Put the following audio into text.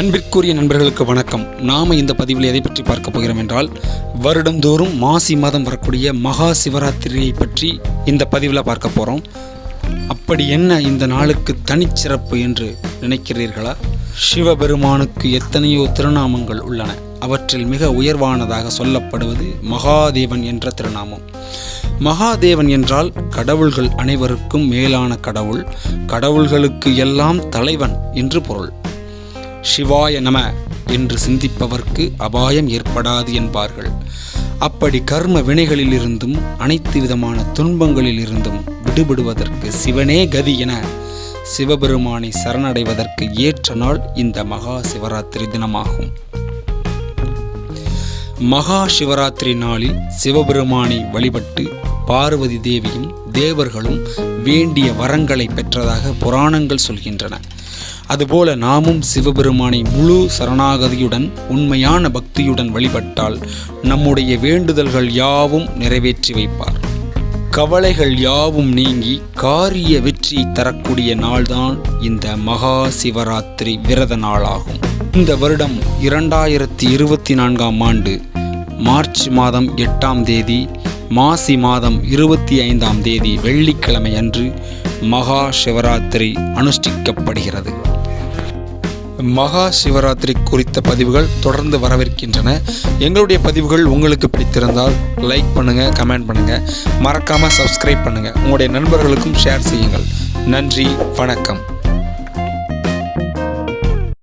அன்பிற்குரிய நண்பர்களுக்கு வணக்கம். நாம் இந்த பதிவில் எதை பற்றி பார்க்க போகிறோம் என்றால் வருடந்தோறும் மாசி மாதம் வரக்கூடிய மகா சிவராத்திரியை பற்றி இந்த பதிவில் பார்க்க போகிறோம் அப்படி என்ன இந்த நாளுக்கு தனிச்சிறப்பு என்று நினைக்கிறீர்களா? சிவபெருமானுக்கு எத்தனையோ திருநாமங்கள் உள்ளன. அவற்றில் மிக உயர்வானதாக சொல்லப்படுவது மகாதேவன் என்ற திருநாமம். மகாதேவன் என்றால் கடவுள்கள் அனைவருக்கும் மேலான கடவுள். கடவுள்களுக்கு எல்லாம் தலைவன் என்று பொருள். சிவாய நம என்று சிந்திப்பவர்க்கு அபாயம் ஏற்படாது என்பார்கள். அப்படி கர்ம வினைகளிலிருந்தும் அனைத்து விதமான துன்பங்களிலிருந்தும் விடுபடுவதற்கு சிவனே கதி என சிவபெருமானை சரணடைவதற்கு ஏற்ற நாள் இந்த மகா சிவராத்திரி தினமாகும். மகா சிவராத்திரி நாளில் சிவபெருமானை வழிபட்டு பார்வதி தேவியும் தேவர்களும் வேண்டிய வரங்களை பெற்றதாக புராணங்கள் சொல்கின்றன. அதுபோல நாமும் சிவபெருமானை முழு சரணாகதியுடன் உண்மையான பக்தியுடன் வழிபட்டால் நம்முடைய வேண்டுதல்கள் யாவும் நிறைவேற்றி வைப்பார். கவலைகள் யாவும் நீங்கி காரிய வெற்றி தரக்கூடிய நாள்தான் இந்த மகா சிவராத்திரி விரத நாளாகும். இந்த வருடம் இரண்டாயிரத்தி இருபத்தி நான்காம் ஆண்டு மார்ச் மாதம் எட்டாம் தேதி மாசி மாதம் இருபத்தி ஐந்தாம் தேதி வெள்ளிக்கிழமை அன்று மகா சிவராத்திரி அனுஷ்டிக்கப்படுகிறது. மகா சிவராத்திரி குறித்த பதிவுகள் தொடர்ந்து வரவிருக்கின்றன. எங்களுடைய பதிவுகள் உங்களுக்கு பிடித்திருந்தால் லைக் பண்ணுங்கள் கமெண்ட் பண்ணுங்கள் மறக்காமல் சப்ஸ்கிரைப் பண்ணுங்கள் உங்களுடைய நண்பர்களுக்கும் ஷேர் செய்யுங்கள். நன்றி வணக்கம்.